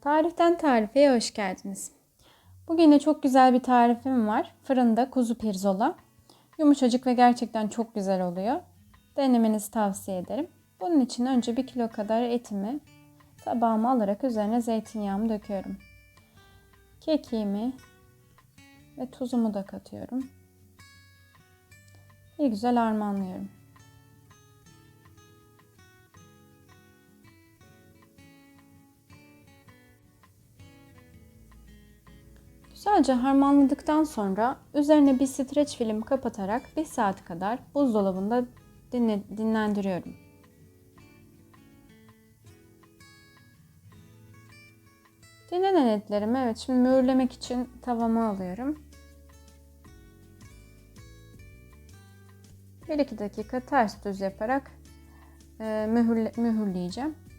Tariften tarifeye hoş geldiniz. Bugün yine çok güzel bir tarifim var. Fırında kuzu pirzola. Yumuşacık ve gerçekten çok güzel oluyor. Denemenizi tavsiye ederim. Bunun için önce 1 kilo kadar etimi tabağıma alarak üzerine zeytinyağımı döküyorum. Kekiğimi ve tuzumu da katıyorum. Bir güzel harmanlıyorum. Güzelce harmanladıktan sonra üzerine bir streç film kapatarak 1 saat kadar buzdolabında dinle, dinlendiriyorum. Dinlenen etlerimi evet şimdi mühürlemek için tavama alıyorum. 1-2 dakika ters düz yaparak e, mühürle, mühürleyeceğim.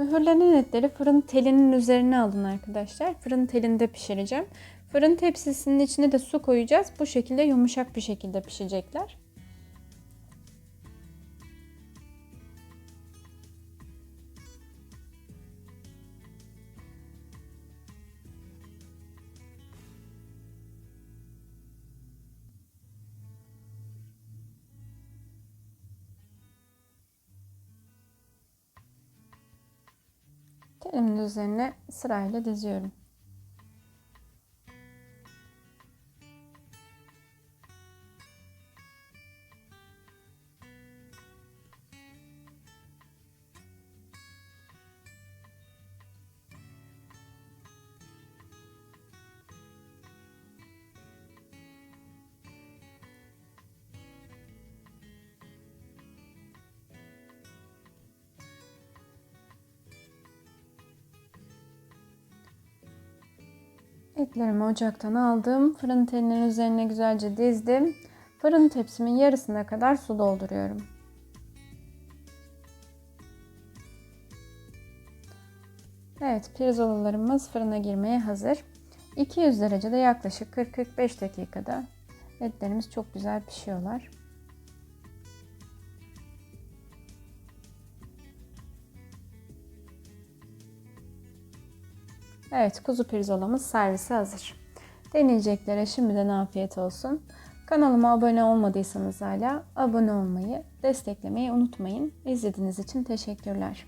Mühürlenen etleri fırın telinin üzerine alın arkadaşlar. Fırın telinde pişireceğim. Fırın tepsisinin içine de su koyacağız. Bu şekilde yumuşak bir şekilde pişecekler. Telimin üzerine sırayla diziyorum. Etlerimi ocaktan aldım. Fırın telinin üzerine güzelce dizdim. Fırın tepsimin yarısına kadar su dolduruyorum. Evet, pirzolalarımız fırına girmeye hazır. 200 derecede yaklaşık 40-45 dakikada etlerimiz çok güzel pişiyorlar. Evet kuzu pirzolamız servise hazır. Deneyeceklere şimdiden afiyet olsun. Kanalıma abone olmadıysanız hala abone olmayı, desteklemeyi unutmayın. İzlediğiniz için teşekkürler.